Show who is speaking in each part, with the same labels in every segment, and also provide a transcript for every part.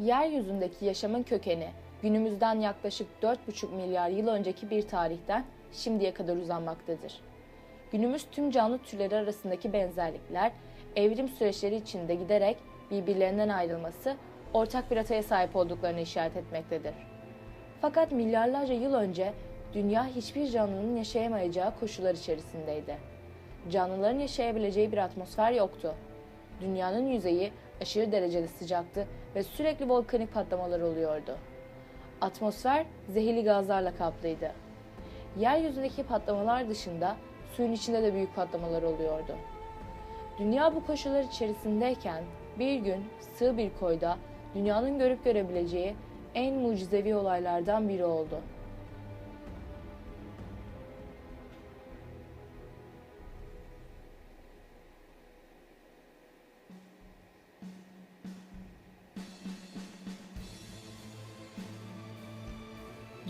Speaker 1: Yeryüzündeki yaşamın kökeni günümüzden yaklaşık 4,5 milyar yıl önceki bir tarihten şimdiye kadar uzanmaktadır. Günümüz tüm canlı türleri arasındaki benzerlikler evrim süreçleri içinde giderek birbirlerinden ayrılması ortak bir ataya sahip olduklarını işaret etmektedir. Fakat milyarlarca yıl önce dünya hiçbir canlının yaşayamayacağı koşullar içerisindeydi. Canlıların yaşayabileceği bir atmosfer yoktu. Dünyanın yüzeyi aşırı derecede sıcaktı ve sürekli volkanik patlamalar oluyordu. Atmosfer zehirli gazlarla kaplıydı. Yeryüzündeki patlamalar dışında suyun içinde de büyük patlamalar oluyordu. Dünya bu koşullar içerisindeyken bir gün sığ bir koyda dünyanın görüp görebileceği en mucizevi olaylardan biri oldu.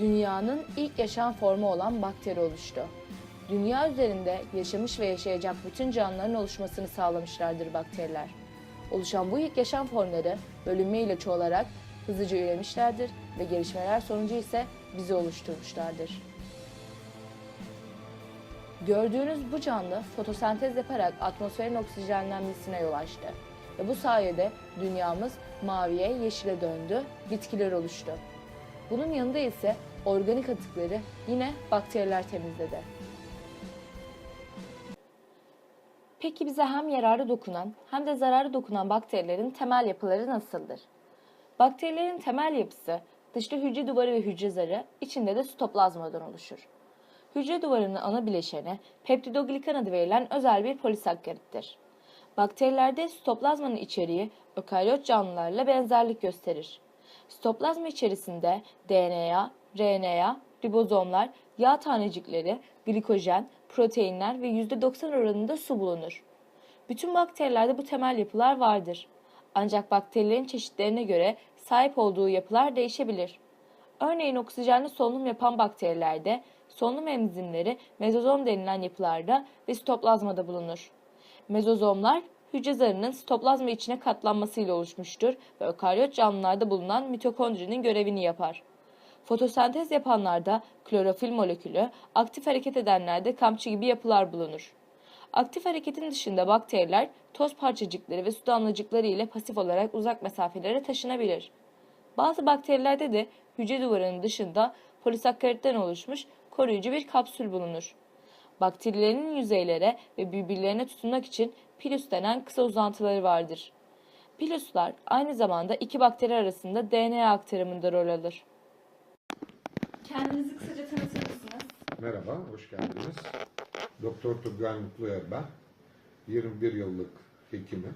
Speaker 1: Dünyanın ilk yaşam formu olan bakteri oluştu. Dünya üzerinde yaşamış ve yaşayacak bütün canlıların oluşmasını sağlamışlardır bakteriler. Oluşan bu ilk yaşam formları bölünme ile çoğalarak hızlıca üremişlerdir ve gelişmeler sonucu ise bizi oluşturmuşlardır. Gördüğünüz bu canlı fotosentez yaparak atmosferin oksijenlenmesine yol açtı. Ve bu sayede dünyamız maviye, yeşile döndü, bitkiler oluştu. Bunun yanında ise organik atıkları yine bakteriler temizledi. Peki bize hem yararı dokunan hem de zararı dokunan bakterilerin temel yapıları nasıldır? Bakterilerin temel yapısı dışta hücre duvarı ve hücre zarı, içinde de sitoplazmadan oluşur. Hücre duvarının ana bileşeni peptidoglikan adı verilen özel bir polisakkarittir. Bakterilerde sitoplazmanın içeriği ökaryot canlılarla benzerlik gösterir. Sitoplazma içerisinde DNA, RNA, ribozomlar, yağ tanecikleri, glikojen, proteinler ve %90 oranında su bulunur. Bütün bakterilerde bu temel yapılar vardır. Ancak bakterilerin çeşitlerine göre sahip olduğu yapılar değişebilir. Örneğin oksijenli solunum yapan bakterilerde solunum enzimleri mezozom denilen yapılarda ve sitoplazmada bulunur. Mezozomlar hücre zarının sitoplazma içine katlanmasıyla oluşmuştur ve ökaryot canlılarda bulunan mitokondrinin görevini yapar. Fotosentez yapanlarda klorofil molekülü, aktif hareket edenlerde kamçı gibi yapılar bulunur. Aktif hareketin dışında bakteriler toz parçacıkları ve su damlacıkları ile pasif olarak uzak mesafelere taşınabilir. Bazı bakterilerde de hücre duvarının dışında polisakkaritten oluşmuş koruyucu bir kapsül bulunur. Bakterilerin yüzeylere ve birbirlerine tutunmak için pilus denen kısa uzantıları vardır. Piluslar aynı zamanda iki bakteri arasında DNA aktarımında rol alır. Kendinizi kısaca tanıtır mısınız?
Speaker 2: Merhaba, hoş geldiniz. Doktor Turgay Mutluer ben. 21 yıllık hekimim.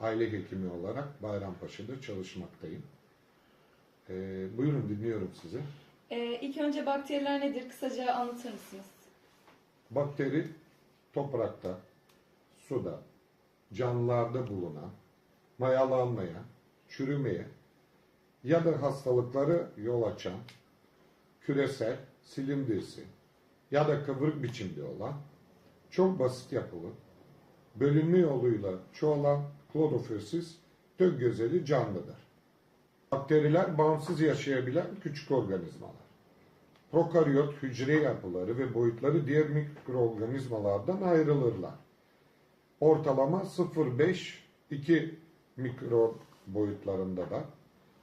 Speaker 2: Aile hekimi olarak Bayrampaşa'da çalışmaktayım. Ee, buyurun dinliyorum sizi.
Speaker 1: Ee, ilk önce bakteriler nedir? Kısaca anlatır mısınız?
Speaker 2: Bakteri toprakta, suda, canlılarda bulunan, mayalanmaya, çürümeye ya da hastalıkları yol açan küresel, silindirsi ya da kıvrık biçimde olan çok basit yapılı, bölünme yoluyla çoğalan klorofilsiz tök gözeli canlıdır. Bakteriler bağımsız yaşayabilen küçük organizmalar. Prokaryot hücre yapıları ve boyutları diğer mikroorganizmalardan ayrılırlar. Ortalama 0,5-2 mikron boyutlarında da.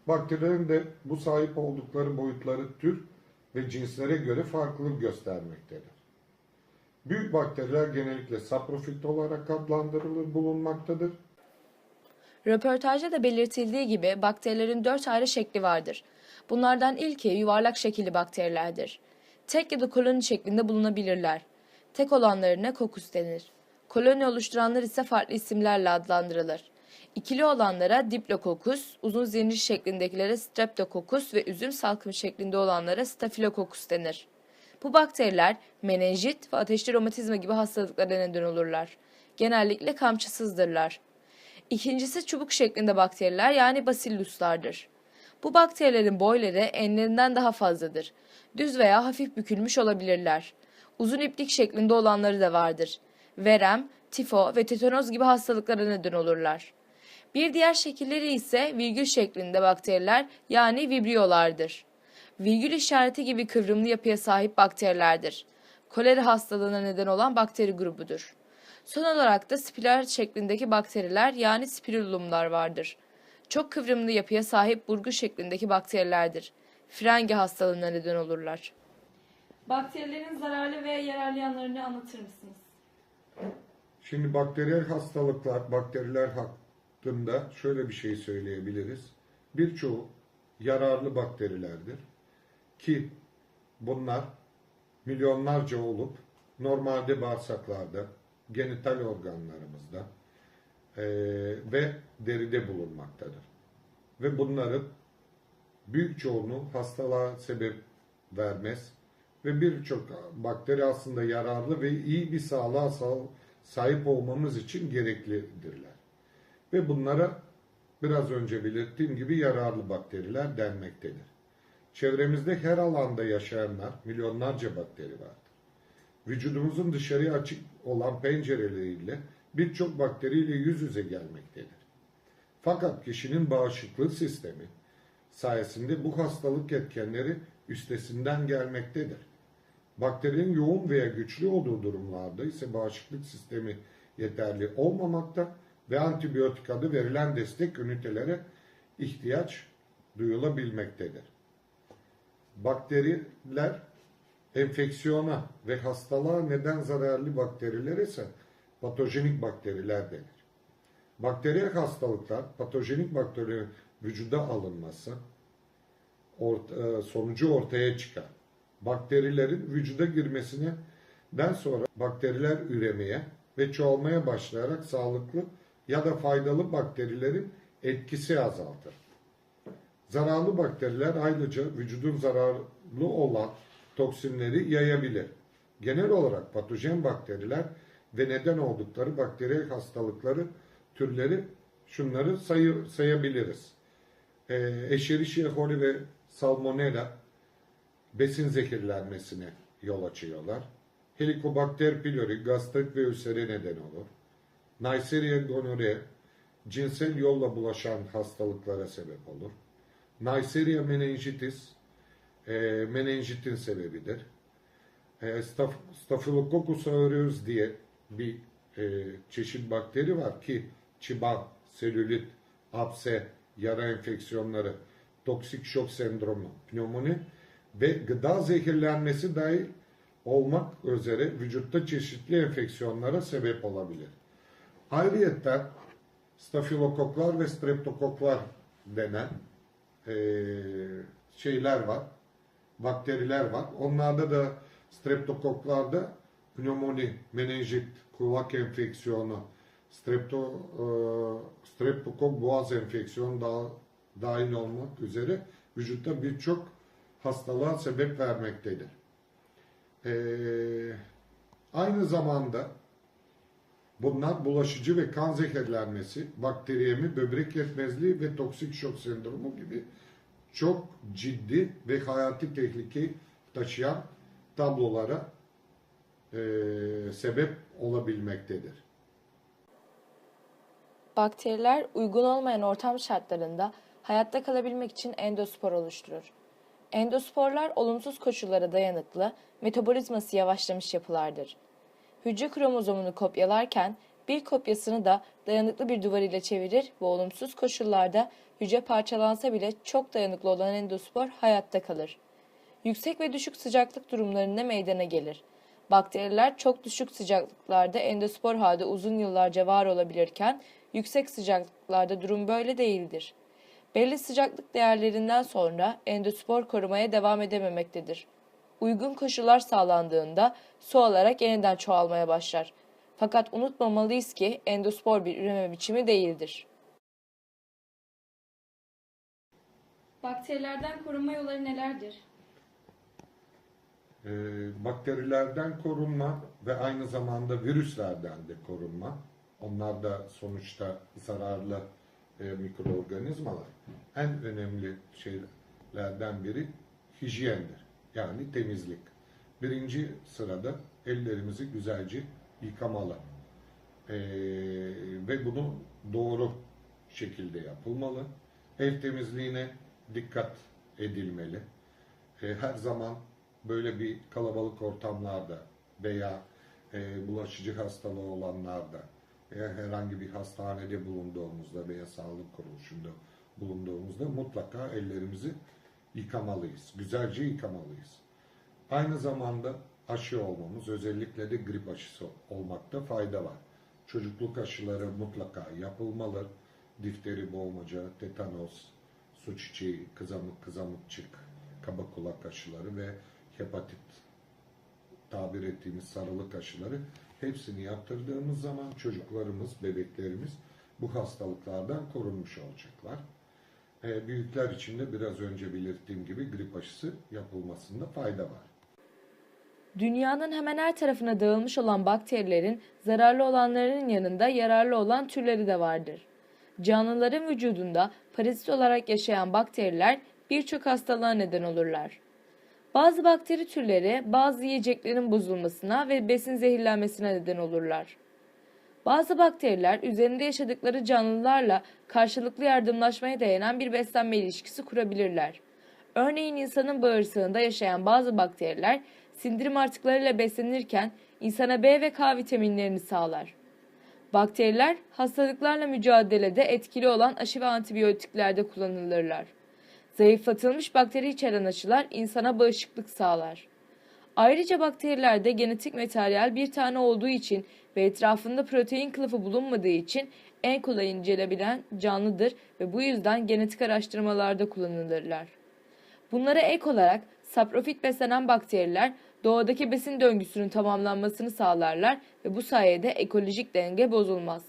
Speaker 2: Bakterilerin de bu sahip oldukları boyutları tür ve cinslere göre farklılık göstermektedir. Büyük bakteriler genellikle saprofit olarak adlandırılır bulunmaktadır.
Speaker 1: Röportajda da belirtildiği gibi bakterilerin dört ayrı şekli vardır. Bunlardan ilki yuvarlak şekilli bakterilerdir. Tek ya da koloni şeklinde bulunabilirler. Tek olanlarına kokus denir. Koloni oluşturanlar ise farklı isimlerle adlandırılır. İkili olanlara diplokokus, uzun zincir şeklindekilere streptokokus ve üzüm salkımı şeklinde olanlara stafilokokus denir. Bu bakteriler menenjit ve ateşli romatizma gibi hastalıklara neden olurlar. Genellikle kamçısızdırlar. İkincisi çubuk şeklinde bakteriler yani basilluslardır. Bu bakterilerin boyları enlerinden daha fazladır. Düz veya hafif bükülmüş olabilirler. Uzun iplik şeklinde olanları da vardır. Verem, tifo ve tetanoz gibi hastalıklara neden olurlar. Bir diğer şekilleri ise virgül şeklinde bakteriler yani vibriyolardır. Virgül işareti gibi kıvrımlı yapıya sahip bakterilerdir. Kolera hastalığına neden olan bakteri grubudur. Son olarak da spiral şeklindeki bakteriler yani spirulumlar vardır. Çok kıvrımlı yapıya sahip burgu şeklindeki bakterilerdir. Frengi hastalığına neden olurlar. Bakterilerin zararlı ve yararlı yanlarını anlatır mısınız?
Speaker 2: Şimdi bakteriyel hastalıklar, bakteriler hakkında şöyle bir şey söyleyebiliriz. Birçoğu yararlı bakterilerdir. Ki bunlar milyonlarca olup normalde bağırsaklarda, genital organlarımızda eee, ve deride bulunmaktadır. Ve bunların büyük çoğunluğu hastalığa sebep vermez ve birçok bakteri aslında yararlı ve iyi bir sağlığa sağ- sahip olmamız için gereklidirler. Ve bunlara biraz önce belirttiğim gibi yararlı bakteriler denmektedir. Çevremizde her alanda yaşayanlar milyonlarca bakteri vardır. Vücudumuzun dışarıya açık olan pencereleriyle birçok bakteriyle yüz yüze gelmektedir. Fakat kişinin bağışıklık sistemi sayesinde bu hastalık etkenleri üstesinden gelmektedir. Bakterinin yoğun veya güçlü olduğu durumlarda ise bağışıklık sistemi yeterli olmamakta ve antibiyotik adı verilen destek ünitelere ihtiyaç duyulabilmektedir. Bakteriler enfeksiyona ve hastalığa neden zararlı bakteriler ise patojenik bakteriler denir. Bakteriyel hastalıklar patojenik bakterilerin vücuda alınması ort- e, sonucu ortaya çıkar. Bakterilerin vücuda girmesinden sonra bakteriler üremeye ve çoğalmaya başlayarak sağlıklı ya da faydalı bakterilerin etkisi azaltır. Zararlı bakteriler ayrıca vücudun zararlı olan toksinleri yayabilir. Genel olarak patojen bakteriler ve neden oldukları bakteriyel hastalıkları türleri şunları sayı, sayabiliriz. Ee, Escherichia coli ve Salmonella besin zehirlenmesine yol açıyorlar. Helicobacter pylori gastrit ve ülsere neden olur. Neisseria gonorrhea cinsel yolla bulaşan hastalıklara sebep olur. Neisseria meningitis e, menenjitin sebebidir. E, staf, Staphylococcus aureus diye bir e, çeşit bakteri var ki çiban, selülit, apse, yara enfeksiyonları, toksik şok sendromu, pnömoni ve gıda zehirlenmesi dahil olmak üzere vücutta çeşitli enfeksiyonlara sebep olabilir. Ayrıyeten stafilokoklar ve streptokoklar denen eee, şeyler var, bakteriler var. Onlarda da streptokoklarda pnömoni, menenjit, kulak enfeksiyonu, strepto, eee, streptokok boğaz enfeksiyonu da, dahil olmak üzere vücutta birçok hastalığa sebep vermektedir. Eee, aynı zamanda bunlar bulaşıcı ve kan zehirlenmesi, bakteriyemi, böbrek yetmezliği ve toksik şok sendromu gibi çok ciddi ve hayati tehlike taşıyan tablolara eee, sebep olabilmektedir.
Speaker 1: Bakteriler uygun olmayan ortam şartlarında hayatta kalabilmek için endospor oluşturur. Endosporlar olumsuz koşullara dayanıklı, metabolizması yavaşlamış yapılardır. Hücre kromozomunu kopyalarken bir kopyasını da dayanıklı bir duvar ile çevirir ve olumsuz koşullarda hücre parçalansa bile çok dayanıklı olan endospor hayatta kalır. Yüksek ve düşük sıcaklık durumlarında meydana gelir. Bakteriler çok düşük sıcaklıklarda endospor halde uzun yıllarca var olabilirken yüksek sıcaklıklarda durum böyle değildir. Belli sıcaklık değerlerinden sonra endospor korumaya devam edememektedir. Uygun koşullar sağlandığında su alarak yeniden çoğalmaya başlar. Fakat unutmamalıyız ki endospor bir üreme biçimi değildir.
Speaker 3: Bakterilerden korunma yolları nelerdir?
Speaker 2: Eee, bakterilerden korunma ve aynı zamanda virüslerden de korunma. Onlar da sonuçta zararlı e, mikroorganizmalar. En önemli şeylerden biri hijyendir. Yani temizlik. Birinci sırada ellerimizi güzelce yıkamalı. Eee, ve bunu doğru şekilde yapılmalı. El temizliğine dikkat edilmeli. E, her zaman böyle bir kalabalık ortamlarda veya e, bulaşıcı hastalığı olanlarda veya herhangi bir hastanede bulunduğumuzda veya sağlık kuruluşunda bulunduğumuzda mutlaka ellerimizi yıkamalıyız. Güzelce yıkamalıyız. Aynı zamanda aşı olmamız, özellikle de grip aşısı olmakta fayda var. Çocukluk aşıları mutlaka yapılmalı. Difteri, boğmaca, tetanos, su çiçeği, kızamık, kızamıkçık, kaba kulak aşıları ve hepatit tabir ettiğimiz sarılık aşıları hepsini yaptırdığımız zaman çocuklarımız, bebeklerimiz bu hastalıklardan korunmuş olacaklar. Ee, büyükler için de biraz önce belirttiğim gibi grip aşısı yapılmasında fayda var.
Speaker 1: Dünyanın hemen her tarafına dağılmış olan bakterilerin zararlı olanlarının yanında yararlı olan türleri de vardır. Canlıların vücudunda parazit olarak yaşayan bakteriler birçok hastalığa neden olurlar. Bazı bakteri türleri bazı yiyeceklerin bozulmasına ve besin zehirlenmesine neden olurlar. Bazı bakteriler üzerinde yaşadıkları canlılarla karşılıklı yardımlaşmaya dayanan bir beslenme ilişkisi kurabilirler. Örneğin insanın bağırsağında yaşayan bazı bakteriler sindirim artıklarıyla beslenirken insana B ve K vitaminlerini sağlar. Bakteriler hastalıklarla mücadelede etkili olan aşı ve antibiyotiklerde kullanılırlar. Zayıflatılmış bakteri içeren aşılar insana bağışıklık sağlar. Ayrıca bakterilerde genetik materyal bir tane olduğu için ve etrafında protein kılıfı bulunmadığı için en kolay incelebilen canlıdır ve bu yüzden genetik araştırmalarda kullanılırlar. Bunlara ek olarak saprofit beslenen bakteriler doğadaki besin döngüsünün tamamlanmasını sağlarlar ve bu sayede ekolojik denge bozulmaz.